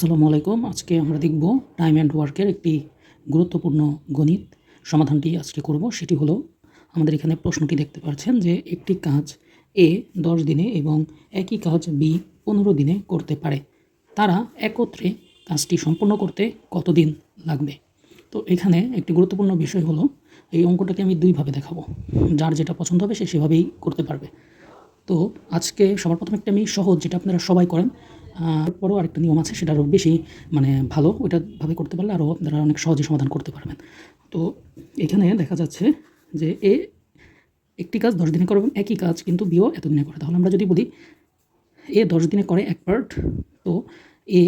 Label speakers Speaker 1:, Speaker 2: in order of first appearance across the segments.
Speaker 1: আসসালামু আলাইকুম। আজকে আমরা দেখব টাইম অ্যান্ড ওয়ার্কের একটি গুরুত্বপূর্ণ গণিত। সমাধানটি আজকে করব, সেটি হলো আমাদের এখানে প্রশ্নটি দেখতে পাচ্ছেন যে একটি কাজ এ দশ দিনে এবং একই কাজ বি পনেরো দিনে করতে পারে। তারা একত্রে কাজটি সম্পন্ন করতে কতদিন লাগবে? তো এখানে একটি গুরুত্বপূর্ণ বিষয় হলো, এই অঙ্কটাকে আমি দুইভাবে দেখাবো। যার যেটা পছন্দ হবে সে সেভাবেই করতে পারবে। তো আজকে সবার প্রথমে একটা আমি সহজ, যেটা আপনারা সবাই করেন। পরও আরেকটা নিয়ম আছে, সেটা আরও বেশি মানে ভালো, ওইটা ভাবে করতে পারলে আরও আপনারা অনেক সহজে সমাধান করতে পারবেন। তো এখানে দেখা যাচ্ছে যে এ একটি কাজ দশ দিনে করে এবং একই কাজ কিন্তু বিও এতদিনে করে। তাহলে আমরা যদি বলি এ দশ দিনে করে এক পার্ট তো এ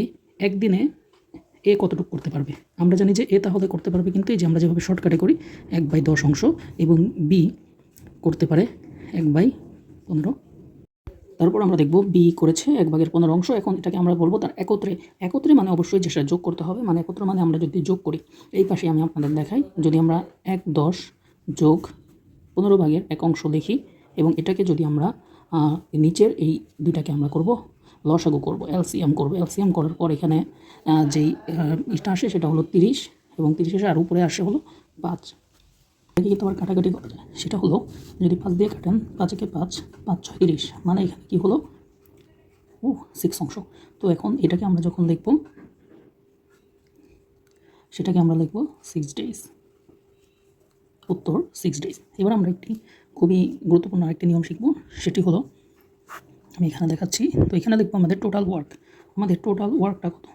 Speaker 1: একদিনে এ কতটুকু করতে পারবে? আমরা জানি যে এ তাহলে করতে পারবে কিন্তু এই যে আমরা যেভাবে শর্টকাটে করি, এক বাই দশ অংশ এবং বি করতে পারে এক বাই পনেরো। তারপর আমরা দেখব বি করেছে এক ভাগের পনেরো অংশ। এখন এটাকে আমরা বলব তার একত্রে। একত্রে মানে অবশ্যই যেটা যোগ করতে হবে মানে একত্রে মানে আমরা যদি যোগ করি, এই পাশে আমি আপনাদের দেখাই, যদি আমরা এক দশ যোগ পনেরো ভাগের এক অংশ দেখি, এবং এটাকে যদি আমরা নিচের এই দুইটাকে আমরা করব, লসাগু করব এলসিএম করব। এলসিএম করার পর এখানে যেই ইটা আসে সেটা হলো তিরিশ, এবং তিরিশের আর উপরে আসে হলো পাঁচ। এটাকে কিন্তু আবার কাটাকাটি করা যায়। সেটা হলো, যদি পাঁচ দিয়ে কাটেন পাঁচকে পাঁচ পাঁচ ছয় তিরিশ মানে এখানে কী হলো? ও সিক্স অংশ। তো এখন এটাকে আমরা যখন লিখব সেটাকে আমরা লিখব সিক্স ডেজ উত্তর সিক্স ডেজ এবার আমরা একটি খুবই গুরুত্বপূর্ণ আরেকটি নিয়ম শিখব। সেটি হলো, আমি এখানে দেখাচ্ছি। তো এখানে দেখব আমাদের টোটাল ওয়ার্ক আমাদের টোটাল ওয়ার্কটা কত?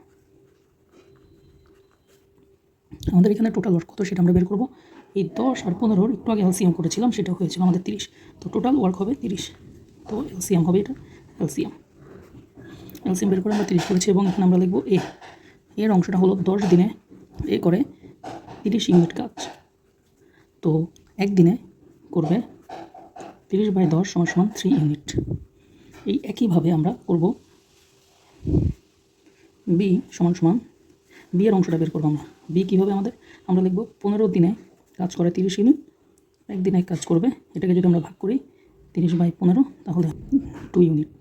Speaker 1: আমাদের এখানে টোটাল ওয়ার্ক কত সেটা আমরা বের করব। এই দশ আর পনেরোর একটু আগে এলসিএম করেছিলাম, সেটা হয়েছিল আমাদের তিরিশ। তো টোটাল ওয়ার্ক হবে তিরিশ। তো এলসিএম হবে এটা এলসিএম এলসিএম বের করে আমরা তিরিশ করেছি এবং এখানে আমরা লিখব এ এর অংশটা হলো দশ দিনে এ করে তিরিশ ইউনিট কাজ। তো একদিনে করবে তিরিশ বাই দশ সমান সমান থ্রি ইউনিট। এই একইভাবে আমরা করব বি সমান সমান বি এর অংশটা বের করব আমরা। বি কীভাবে আমাদের? আমরা লিখব পনেরো দিনে কাজ করে তিরিশ ইউনিট এক কাজ করবে। এটাকে যদি আমরা ভাগ করি তিরিশ বাই পনেরো, তাহলে টু ইউনিট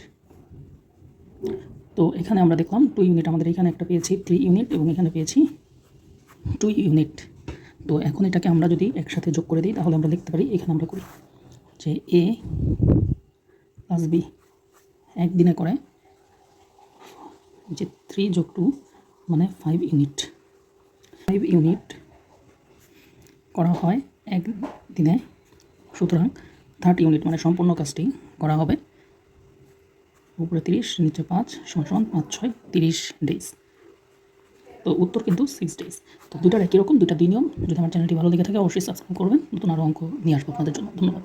Speaker 1: তো এখানে আমরা দেখলাম টু ইউনিট আমাদের এখানে একটা পেয়েছি থ্রি ইউনিট এবং এখানে পেয়েছি টু ইউনিট তো এখন এটাকে আমরা যদি একসাথে যোগ করে দিই, তাহলে আমরা লিখতে পারি, এখানে আমরা করি যে এ প্লাস বি একদিনে করে যে থ্রি যোগ টু মানে ফাইভ ইউনিট ফাইভ ইউনিট করা হয় এক দিনে সুতরাং থার্টি ইউনিট মানে সম্পূর্ণ কাজটি করা হবে। উপরে তিরিশ, নিচে পাঁচ সমান পাঁচ, ছয়, তিরিশ ডেজ তো উত্তর কিন্তু সিক্স ডেজ তো দুটার একই রকম দুটা দুই নিয়ম। যদি আমার চ্যানেলটি ভালো লেগে থাকে, অবশ্যই সাবস্ক্রাইব করবেন। নতুন আরও অঙ্ক নিয়ে আসব আপনাদের জন্য। ধন্যবাদ।